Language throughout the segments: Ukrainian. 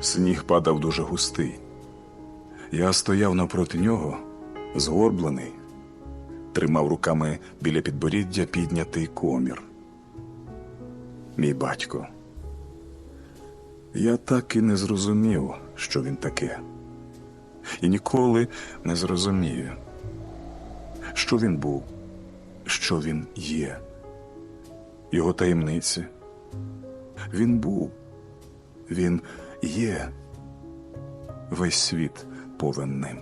Сніг падав дуже густий. Я стояв напроти нього, згорблений, тримав руками біля підборіддя піднятий комір. Мій батько. Я так і не зрозумів, що він таке. І ніколи не зрозумію, що він був, що він є, його таємниці. Він був, він є. Весь світ повен ним.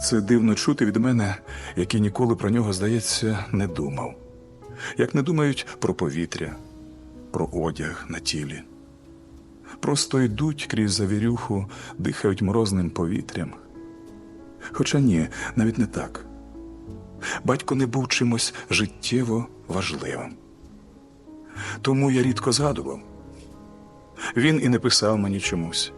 Це дивно чути від мене, який ніколи про нього, здається, не думав. Як не думають про повітря, про одяг на тілі. Просто йдуть крізь завірюху, дихають морозним повітрям. Хоча ні, навіть не так. Батько не був чимось життєво важливим. Тому я рідко згадував. Він і не писав мені чомусь.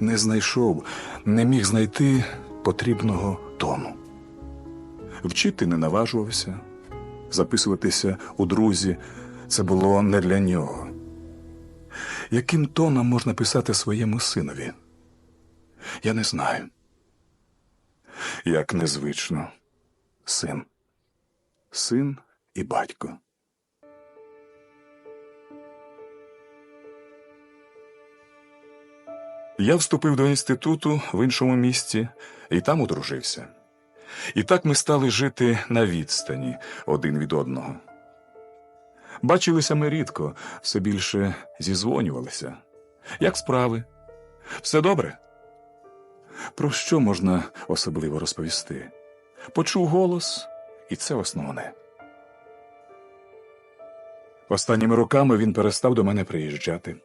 Не знайшов, не міг знайти потрібного тону. Вчити не наважувався, записуватися у друзі це було не для нього. Яким тоном можна писати своєму синові? Я не знаю. Як незвично, син, син і батько. Я вступив до інституту в іншому місті і там одружився. І так ми стали жити на відстані один від одного. Бачилися ми рідко, все більше зізвонювалися. Як справи? Все добре? Про що можна особливо розповісти? Почув голос, і це основне. Останніми роками він перестав до мене приїжджати.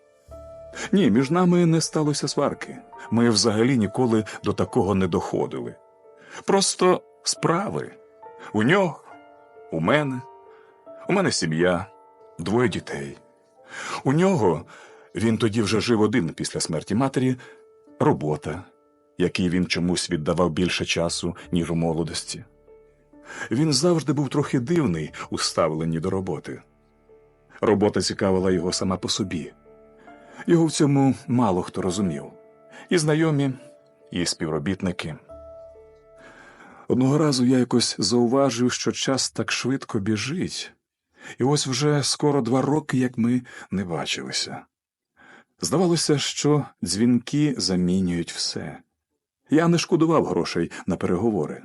Ні, між нами не сталося сварки. Ми взагалі ніколи до такого не доходили. Просто справи. У нього, у мене, у мене сім'я, двоє дітей. У нього він тоді вже жив один після смерті матері, робота, якій він чомусь віддавав більше часу, ніж у молодості. Він завжди був трохи дивний у ставленні до роботи. Робота цікавила його сама по собі. Його в цьому мало хто розумів. І знайомі, і співробітники. Одного разу я якось зауважив, що час так швидко біжить, і ось вже скоро два роки, як ми не бачилися. Здавалося, що дзвінки замінюють все. Я не шкодував грошей на переговори,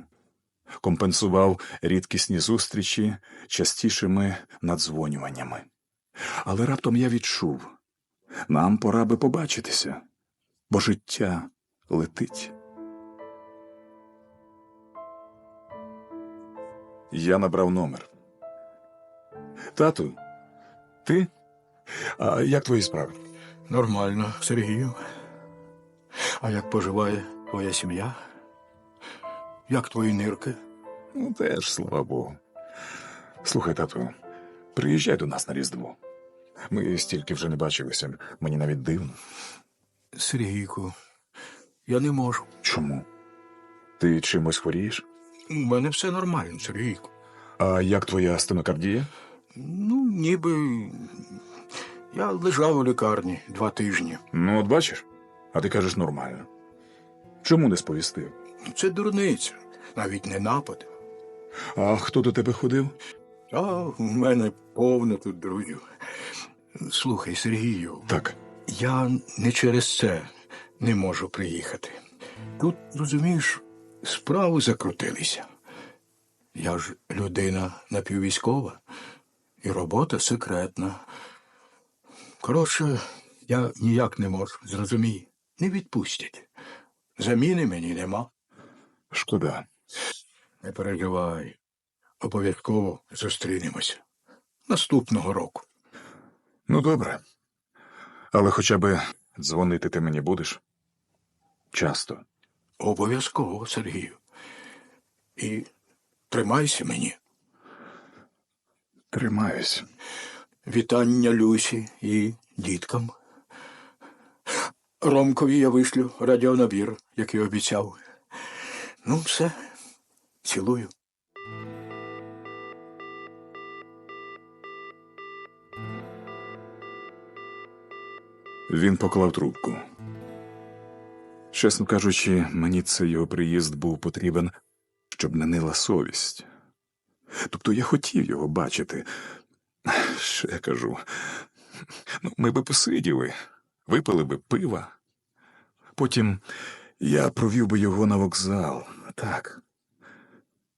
компенсував рідкісні зустрічі частішими надзвонюваннями. Але раптом я відчув нам пора би побачитися, бо життя летить. Я набрав номер. Тату, ти? А як твої справи? Нормально, Сергію. А як поживає твоя сім'я? Як твої нирки? Ну, теж, слава Богу. Слухай, тату, приїжджай до нас на Різдво. Ми стільки вже не бачилися, мені навіть дивно. Сергійку, я не можу. Чому? Ти чимось хворієш? У мене все нормально, Сергійку. А як твоя стенокардія? Ну, ніби я лежав у лікарні два тижні. Ну, от бачиш, а ти кажеш нормально. Чому не сповістив? Це дурниця, навіть не напад. А хто до тебе ходив? А у мене повно тут друзів. Слухай, Сергію, Так. я не через це не можу приїхати. Тут, розумієш, справи закрутилися. Я ж людина напіввійськова, і робота секретна. Коротше, я ніяк не можу, зрозумій, не відпустять. Заміни мені нема. Шкода. Не переживай. Обов'язково зустрінемося наступного року. Ну, добре. Але хоча б дзвонити ти мені будеш? Часто. Обов'язково, Сергію. І тримайся мені. Тримаюсь. Вітання Люсі і діткам. Ромкові я вишлю радіонабір, як і обіцяв. Ну, все, цілую. Він поклав трубку. Чесно кажучи, мені цей його приїзд був потрібен, щоб не нила совість. Тобто я хотів його бачити. Що я кажу? Ну, ми би посиділи, випили би пива. Потім я провів би його на вокзал. Так.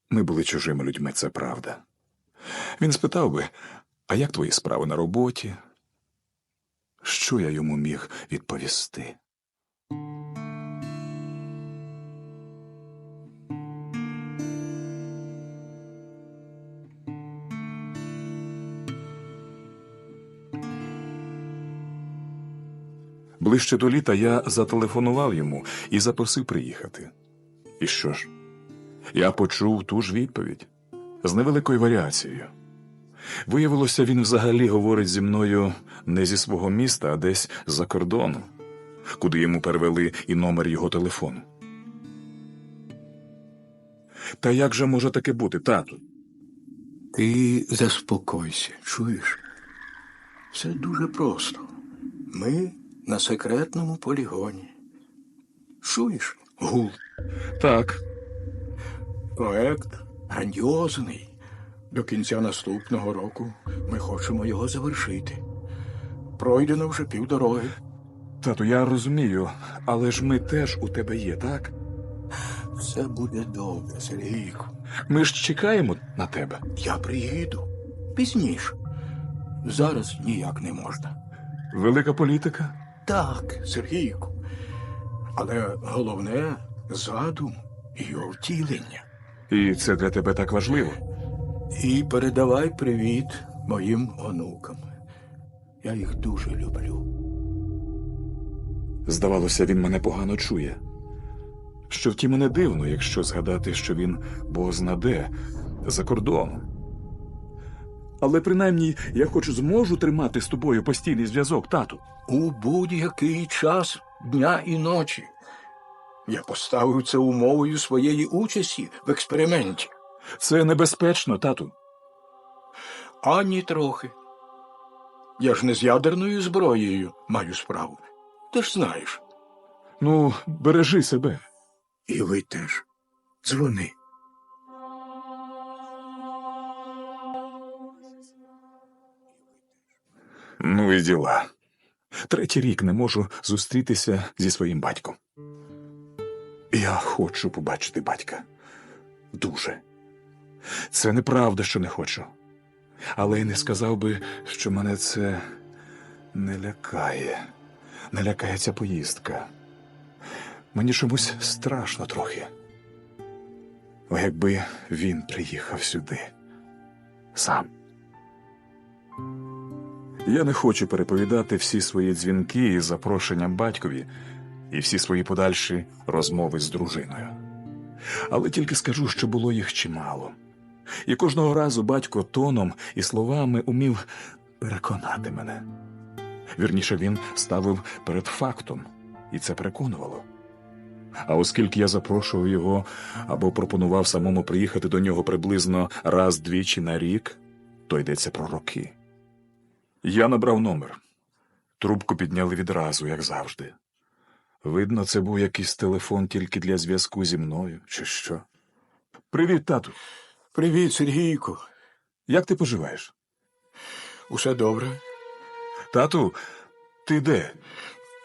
Ми були чужими людьми, це правда. Він спитав би, а як твої справи на роботі? Що я йому міг відповісти? Ближче до літа я зателефонував йому і запросив приїхати. І що ж? Я почув ту ж відповідь з невеликою варіацією. Виявилося, він взагалі говорить зі мною не зі свого міста, а десь за кордону, куди йому перевели і номер його телефону. Та як же може таке бути, тату? Ти заспокойся, чуєш? Все дуже просто. Ми на секретному полігоні. Чуєш? Гул. Так, Проект грандіозний. До кінця наступного року ми хочемо його завершити. Пройдено вже півдороги. тату, я розумію, але ж ми теж у тебе є, так? Все буде добре, Сергійку. Ми ж чекаємо на тебе. Я приїду пізніше. Зараз ніяк не можна. Велика політика. Так, Сергійку. Але головне задум і його втілення. І це для тебе так важливо. І передавай привіт моїм онукам. Я їх дуже люблю. Здавалося, він мене погано чує. Що втім і не дивно, якщо згадати, що він бознаде за кордоном. Але принаймні я хоч зможу тримати з тобою постійний зв'язок, тату. У будь-який час дня і ночі. Я поставив це умовою своєї участі в експерименті. Це небезпечно, тату. Ані трохи. Я ж не з ядерною зброєю маю справу. Ти ж знаєш. Ну, бережи себе. І ви теж. Дзвони. Ну і діла. Третій рік не можу зустрітися зі своїм батьком. Я хочу побачити батька. Дуже. Це неправда, що не хочу. Але й не сказав би, що мене це не лякає. Не лякає ця поїздка. Мені чомусь страшно трохи. О, якби він приїхав сюди. Сам. Я не хочу переповідати всі свої дзвінки із запрошенням батькові і всі свої подальші розмови з дружиною. Але тільки скажу, що було їх чимало. І кожного разу батько тоном і словами умів переконати мене. Вірніше, він ставив перед фактом, і це переконувало. А оскільки я запрошував його або пропонував самому приїхати до нього приблизно раз-двічі на рік, то йдеться про роки. Я набрав номер. Трубку підняли відразу, як завжди. Видно, це був якийсь телефон тільки для зв'язку зі мною, чи що. Привіт, тату. Привіт, Сергійку. Як ти поживаєш? Усе добре? Тату, ти де?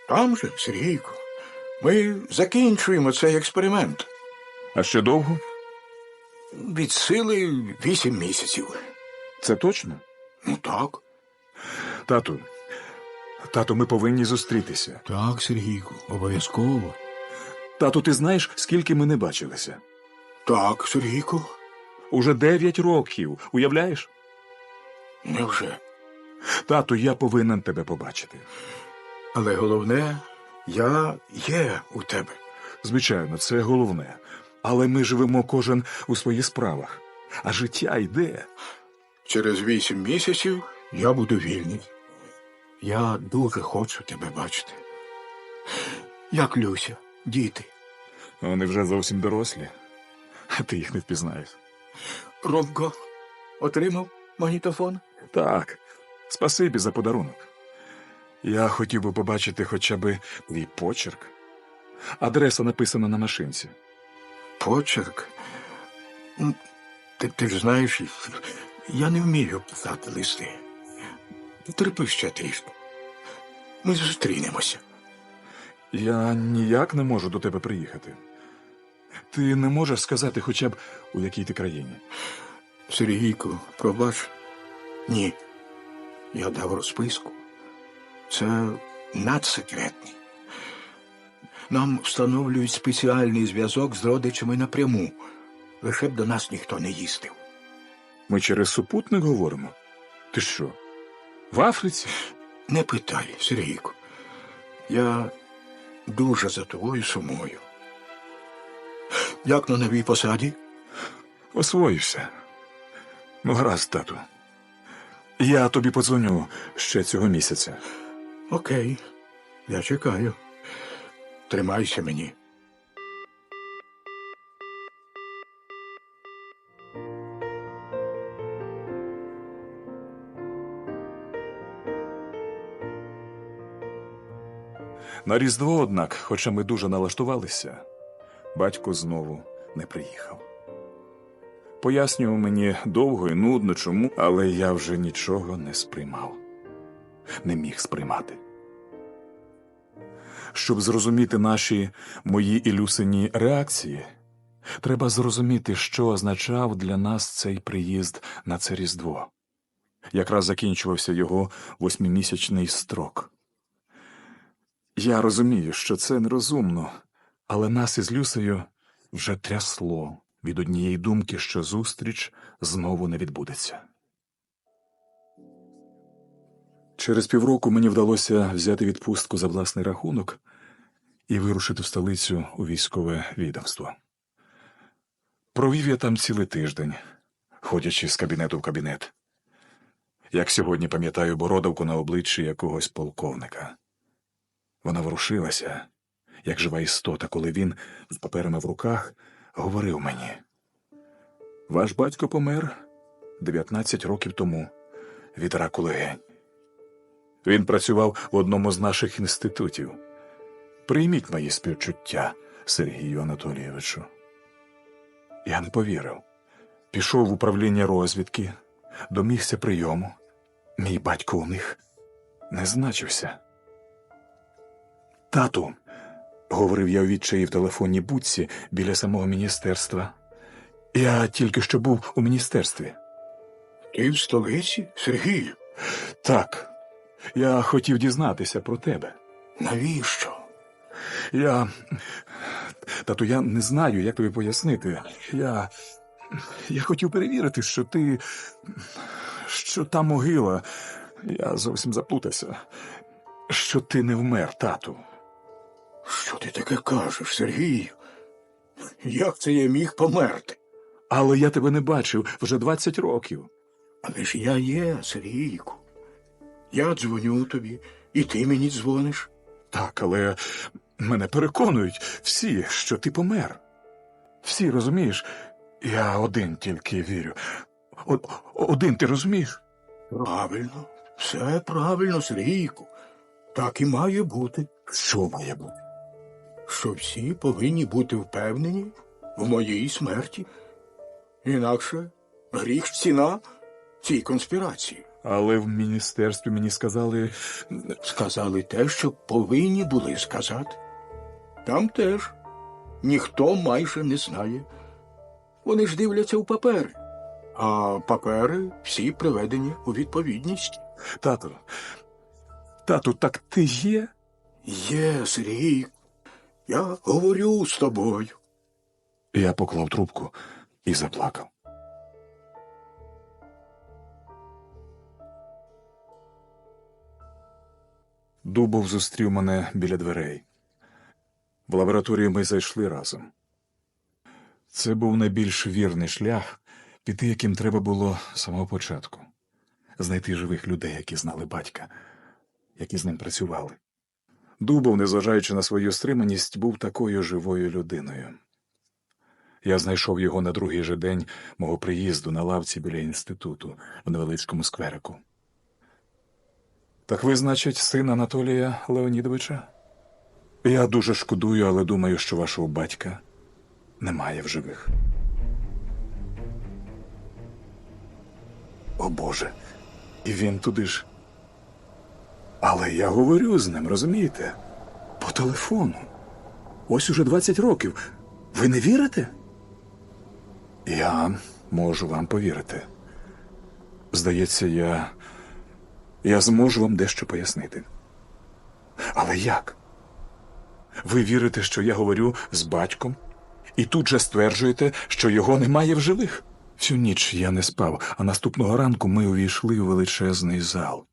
Там же, Сергійку. Ми закінчуємо цей експеримент. А ще довго? Від сили вісім місяців. Це точно? Ну так. Тату. Тату, ми повинні зустрітися. Так, Сергійку, обов'язково. Тату, ти знаєш, скільки ми не бачилися? Так, Сергійку. Уже дев'ять років. Уявляєш? Невже? Тату, я повинен тебе побачити. Але головне, я є у тебе. Звичайно, це головне. Але ми живемо кожен у своїх справах. А життя йде. Через вісім місяців я буду вільний. Я дуже хочу тебе бачити. Як Люся, діти. Вони вже зовсім дорослі, а ти їх не впізнаєш. Ромко отримав магнітофон? Так, спасибі за подарунок. Я хотів би побачити хоча б твій почерк. Адреса написана на машинці. Почерк. Ти, ти ж знаєш, я не вмію писати листи. Терпи ще трішки. Ми зустрінемося. Я ніяк не можу до тебе приїхати. Ти не можеш сказати хоча б у якій ти країні. Сергійко, пробач. Ні. Я дав розписку. Це надсекретний. Нам встановлюють спеціальний зв'язок з родичами напряму. Лише б до нас ніхто не їздив. Ми через супутник говоримо. Ти що? В Африці? Не питай, Сергійко. Я дуже за тобою сумую. Як на новій посаді? Освоївся. Ну, гаразд, тату. Я тобі подзвоню ще цього місяця. Окей, я чекаю. Тримайся мені. На Різдво, однак, хоча ми дуже налаштувалися, батько знову не приїхав. Пояснював мені довго і нудно чому, але я вже нічого не сприймав, не міг сприймати. Щоб зрозуміти наші мої і Люсині реакції, треба зрозуміти, що означав для нас цей приїзд на це Різдво. Якраз закінчувався його восьмимісячний строк. Я розумію, що це нерозумно, але нас із Люсею вже трясло від однієї думки, що зустріч знову не відбудеться. Через півроку мені вдалося взяти відпустку за власний рахунок і вирушити в столицю у військове відомство. Провів я там цілий тиждень, ходячи з кабінету в кабінет. Як сьогодні пам'ятаю бородавку на обличчі якогось полковника. Вона ворушилася, як жива істота, коли він з паперами в руках говорив мені. Ваш батько помер 19 років тому від раку легень. Він працював в одному з наших інститутів. Прийміть мої співчуття, Сергію Анатолійовичу. Я не повірив. Пішов в управління розвідки, домігся прийому. Мій батько у них не значився. Тату, говорив я у відчаї в телефонній будці біля самого міністерства. Я тільки що був у міністерстві. Ти в столиці, Сергію? Так, я хотів дізнатися про тебе. Навіщо? Я. Тату, я не знаю, як тобі пояснити. Я. Я хотів перевірити, що ти. що та могила. Я зовсім заплутався. Що ти не вмер, тату. Що ти таке кажеш, Сергію? Як це я міг померти? Але я тебе не бачив вже 20 років. Але ж я є, Сергійку. Я дзвоню тобі, і ти мені дзвониш. Так, але мене переконують всі, що ти помер. Всі розумієш, я один тільки вірю. О- один ти розумієш? Правильно, все правильно, Сергійку. Так і має бути, Що має бути? Що всі повинні бути впевнені в моїй смерті. Інакше гріх ціна цій конспірації. Але в міністерстві мені сказали. Сказали те, що повинні були сказати. Там теж ніхто майже не знає. Вони ж дивляться в папери, а папери всі приведені у відповідність. Тату, тату, так ти є? Є, Сергій, я говорю з тобою. Я поклав трубку і заплакав. Дубов зустрів мене біля дверей. В лабораторію ми зайшли разом. Це був найбільш вірний шлях, піти яким треба було з самого початку знайти живих людей, які знали батька, які з ним працювали. Дубов, незважаючи на свою стриманість, був такою живою людиною. Я знайшов його на другий же день мого приїзду на лавці біля інституту в невеличкому скверику. Так ви, значить, син Анатолія Леонідовича? Я дуже шкодую, але думаю, що вашого батька немає в живих. О Боже, і він туди ж. Але я говорю з ним, розумієте? По телефону. Ось уже 20 років. Ви не вірите? Я можу вам повірити. Здається, я. Я зможу вам дещо пояснити. Але як? Ви вірите, що я говорю з батьком, і тут же стверджуєте, що його немає в живих? Всю ніч я не спав, а наступного ранку ми увійшли у величезний зал.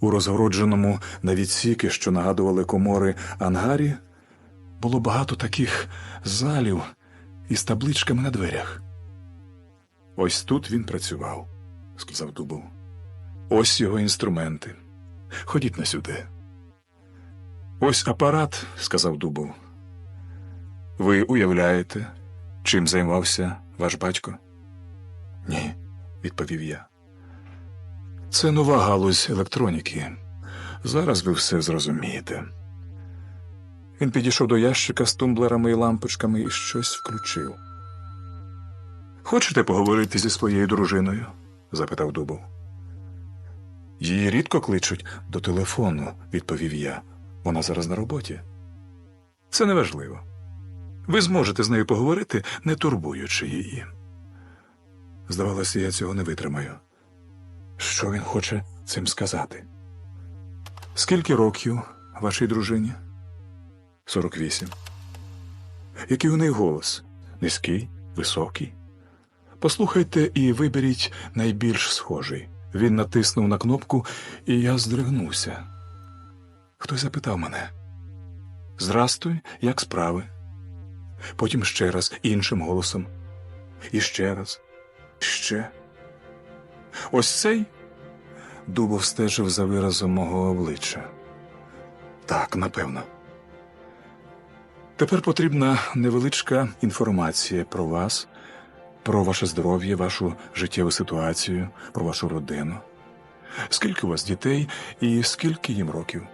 У розгородженому на відсіки, що нагадували комори ангарі, було багато таких залів із табличками на дверях. Ось тут він працював, сказав Дубов. Ось його інструменти. Ходіть на сюди. Ось апарат, сказав Дубов. Ви уявляєте, чим займався ваш батько? Ні, відповів я. Це нова галузь електроніки. Зараз ви все зрозумієте. Він підійшов до ящика з тумблерами і лампочками і щось включив. Хочете поговорити зі своєю дружиною? запитав Дубов. Її рідко кличуть до телефону, відповів я. Вона зараз на роботі. Це неважливо. Ви зможете з нею поговорити, не турбуючи її. Здавалося, я цього не витримаю. Що він хоче цим сказати? Скільки років вашій дружині? 48. Який у неї голос? Низький, високий. Послухайте і виберіть найбільш схожий. Він натиснув на кнопку, і я здригнувся. Хтось запитав мене: Здрастуй, як справи? Потім ще раз іншим голосом. І ще раз, ще. Ось цей Дубов стежив за виразом мого обличчя. Так, напевно. Тепер потрібна невеличка інформація про вас, про ваше здоров'я, вашу життєву ситуацію, про вашу родину. Скільки у вас дітей і скільки їм років?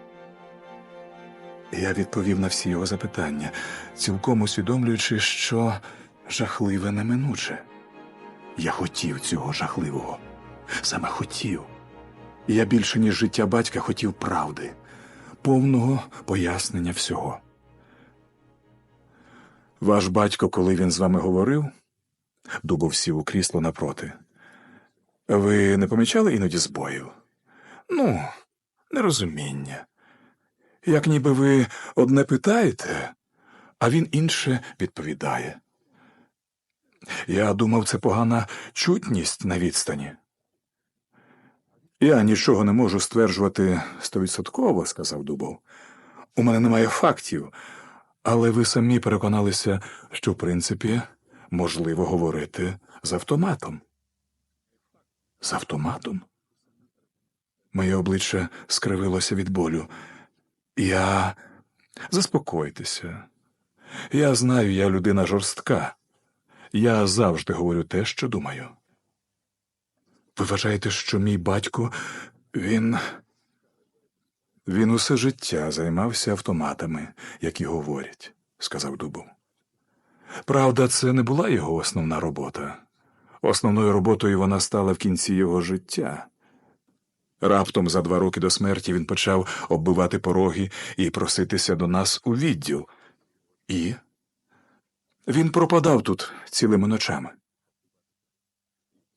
Я відповів на всі його запитання, цілком усвідомлюючи, що жахливе неминуче. Я хотів цього жахливого. Саме хотів. Я більше, ніж життя батька, хотів правди, повного пояснення всього. Ваш батько, коли він з вами говорив, Дубов сів у крісло напроти. Ви не помічали іноді збоїв? Ну, нерозуміння. Як ніби ви одне питаєте, а він інше відповідає. Я думав, це погана чутність на відстані. Я нічого не можу стверджувати стовідсотково, сказав Дубов. У мене немає фактів, але ви самі переконалися, що в принципі можливо говорити з автоматом. З автоматом? Моє обличчя скривилося від болю. Я. Заспокойтеся. Я знаю, я людина жорстка. Я завжди говорю те, що думаю. Ви вважаєте, що мій батько, він. Він усе життя займався автоматами, які говорять, сказав Дубов. Правда, це не була його основна робота. Основною роботою вона стала в кінці його життя. Раптом за два роки до смерті він почав оббивати пороги і проситися до нас у відділ. І він пропадав тут цілими ночами.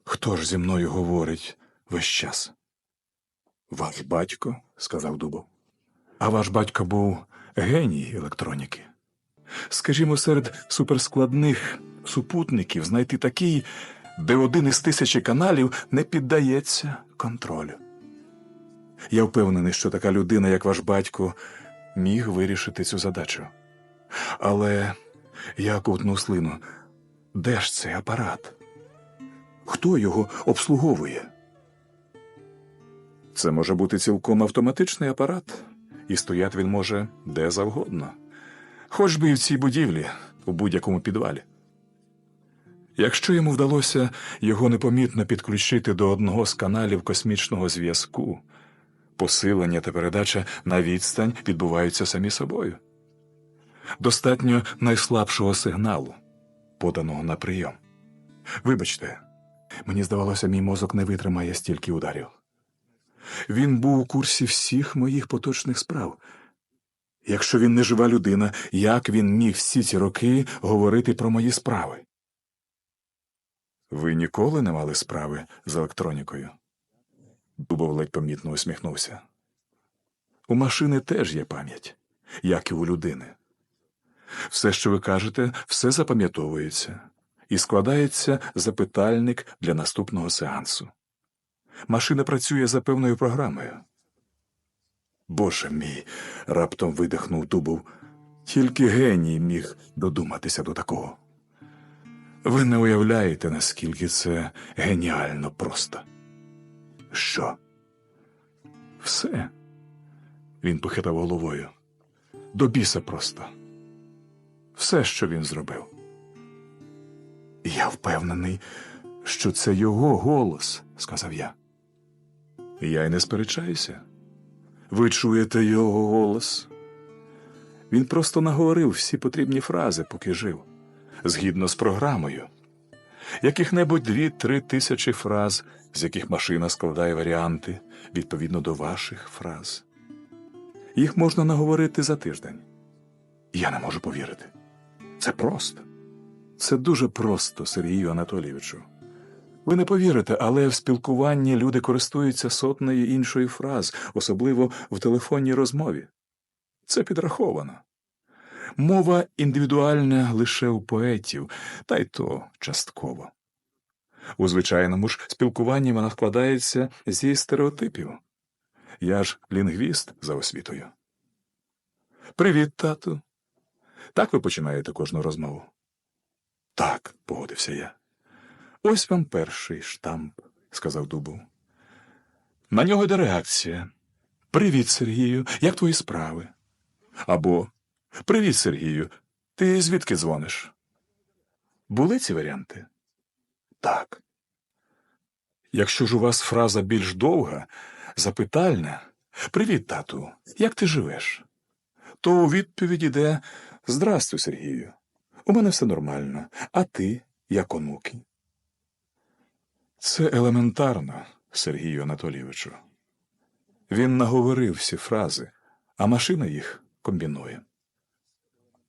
Хто ж зі мною говорить весь час? Ваш батько, сказав Дубов. А ваш батько був геній електроніки. Скажімо, серед суперскладних супутників знайти такий, де один із тисячі каналів не піддається контролю. Я впевнений, що така людина, як ваш батько, міг вирішити цю задачу. Але я ковтнув слину. Де ж цей апарат? Хто його обслуговує? Це може бути цілком автоматичний апарат, і стояти він може де завгодно, хоч би і в цій будівлі, у будь-якому підвалі. Якщо йому вдалося його непомітно підключити до одного з каналів космічного зв'язку, Посилення та передача на відстань відбуваються самі собою. Достатньо найслабшого сигналу, поданого на прийом. Вибачте, мені здавалося, мій мозок не витримає стільки ударів. Він був у курсі всіх моїх поточних справ. Якщо він не жива людина, як він міг всі ці роки говорити про мої справи? Ви ніколи не мали справи з електронікою? Дубов ледь помітно усміхнувся. У машини теж є пам'ять, як і у людини. Все, що ви кажете, все запам'ятовується і складається запитальник для наступного сеансу. Машина працює за певною програмою. Боже мій, раптом видихнув Дубов. Тільки геній міг додуматися до такого. Ви не уявляєте, наскільки це геніально просто. Що? Все. Він похитав головою. До біса просто. Все, що він зробив. Я впевнений, що це його голос, сказав я. Я й не сперечаюся. Ви чуєте його голос? Він просто наговорив всі потрібні фрази, поки жив, згідно з програмою. Яких-небудь дві-три тисячі фраз, з яких машина складає варіанти відповідно до ваших фраз. Їх можна наговорити за тиждень. Я не можу повірити. Це просто. Це дуже просто, Сергію Анатолійовичу. Ви не повірите, але в спілкуванні люди користуються сотнею іншої фраз, особливо в телефонній розмові. Це підраховано. Мова індивідуальна лише у поетів, та й то частково. У звичайному ж спілкуванні вона складається зі стереотипів. Я ж лінгвіст за освітою. Привіт, тату. Так ви починаєте кожну розмову? Так, погодився я. Ось вам перший штамп, сказав Дубов. На нього йде реакція. Привіт, Сергію, як твої справи? Або Привіт, Сергію. Ти звідки дзвониш? Були ці варіанти? Так. Якщо ж у вас фраза більш довга, запитальна Привіт, тату, як ти живеш? То у відповідь іде Здрастуй, Сергію. У мене все нормально. А ти, як онуки? Це елементарно, Сергію Анатолійовичу. Він наговорив всі фрази, а машина їх комбінує.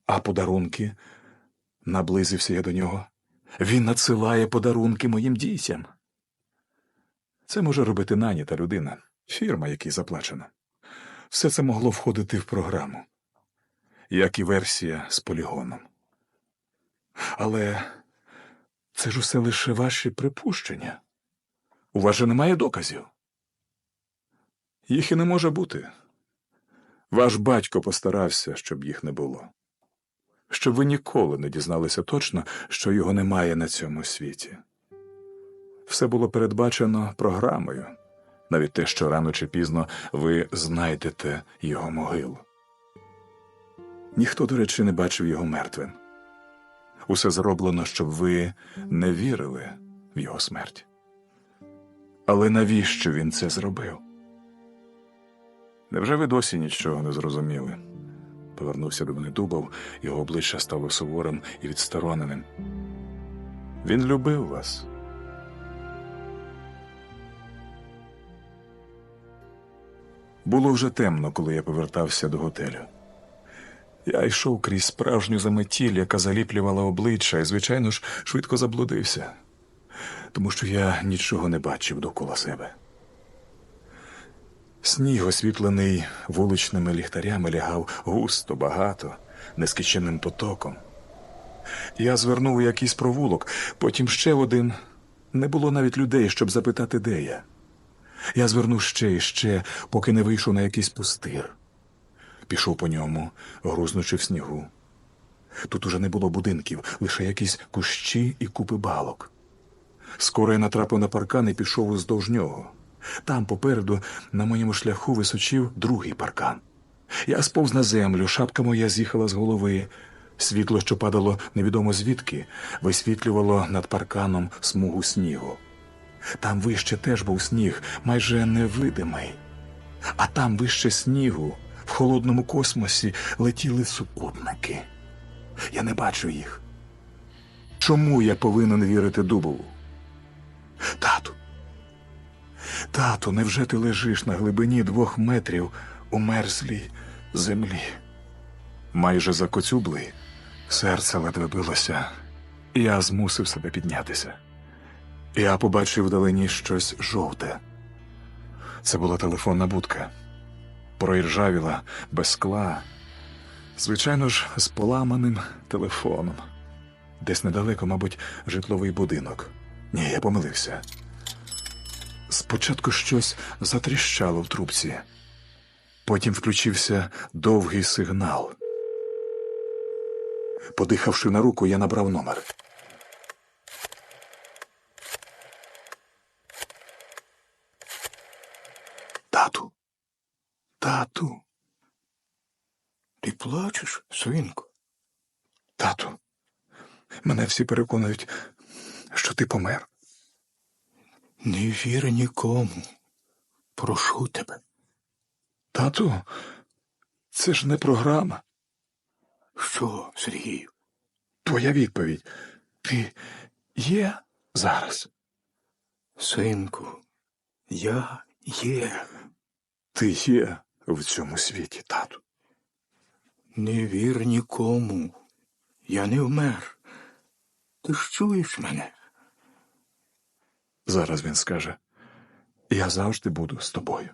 А подарунки? Наблизився я до нього. Він надсилає подарунки моїм дітям. Це може робити наніта людина, фірма, якій заплачена. Все це могло входити в програму, як і версія з полігоном. Але це ж усе лише ваші припущення. У вас же немає доказів. Їх і не може бути. Ваш батько постарався, щоб їх не було. Щоб ви ніколи не дізналися точно, що його немає на цьому світі. Все було передбачено програмою, навіть те, що рано чи пізно ви знайдете його могилу. Ніхто, до речі, не бачив його мертвим. Усе зроблено, щоб ви не вірили в його смерть. Але навіщо він це зробив? Невже ви досі нічого не зрозуміли? Повернувся до мене Дубов, його обличчя стало суворим і відстороненим. Він любив вас. Було вже темно, коли я повертався до готелю. Я йшов крізь справжню заметіль, яка заліплювала обличчя, і, звичайно ж, швидко заблудився, тому що я нічого не бачив довкола себе. Сніг, освітлений вуличними ліхтарями, лягав густо, багато, нескінченним потоком. Я звернув у якийсь провулок, потім ще в один. Не було навіть людей, щоб запитати, де я. Я звернув ще і ще, поки не вийшов на якийсь пустир. Пішов по ньому, грузнучи в снігу. Тут уже не було будинків, лише якісь кущі і купи балок. Скоро я натрапив на паркан і пішов уздовж нього. Там попереду на моєму шляху височив другий паркан. Я сповз на землю, шапка моя з'їхала з голови. Світло, що падало невідомо звідки, висвітлювало над парканом смугу снігу. Там вище теж був сніг, майже невидимий. А там вище снігу, в холодному космосі летіли супутники. Я не бачу їх. Чому я повинен вірити Дубову? Тату. Тату, невже ти лежиш на глибині двох метрів у мерзлій землі? Майже закоцюблий, серце ледве билося, я змусив себе піднятися. Я побачив вдалині щось жовте. Це була телефонна будка. Проіржавіла без скла. Звичайно ж, з поламаним телефоном. Десь недалеко, мабуть, житловий будинок. Ні, я помилився. Спочатку щось затріщало в трубці. Потім включився довгий сигнал. Подихавши на руку, я набрав номер. Тату. Тату. Ти плачеш, свинко? Тату. Мене всі переконують, що ти помер. Не вір нікому. Прошу тебе. Тату, це ж не програма. Що, Сергію? Твоя відповідь. Ти є зараз. Синку, я є. Ти є в цьому світі, тату. Не вір нікому. Я не вмер. Ти ж чуєш мене? Зараз він скаже: Я завжди буду з тобою.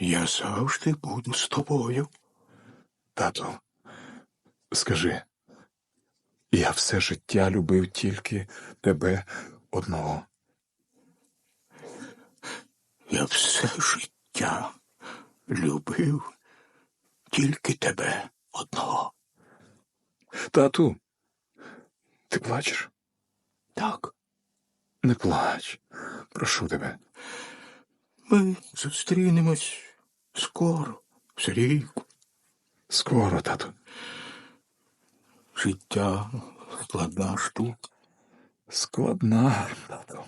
Я завжди буду з тобою. Тату, скажи, я все життя любив тільки тебе одного. Я все життя любив тільки тебе одного. Тату, ти плачеш? Так, Не плач. Прошу тебе. ми зустрінемось скоро, Сергійку. Скоро, тату. Життя складна штука. Складна, тату.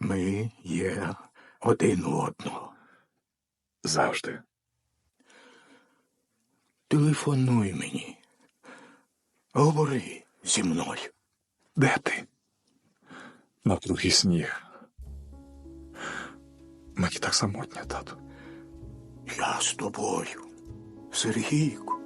Ми є один у одного. Завжди. Телефонуй мені. Говори зі мною. Де ти? На другий сніг. Мені так самотня, тату. Я з тобою, Сергійку.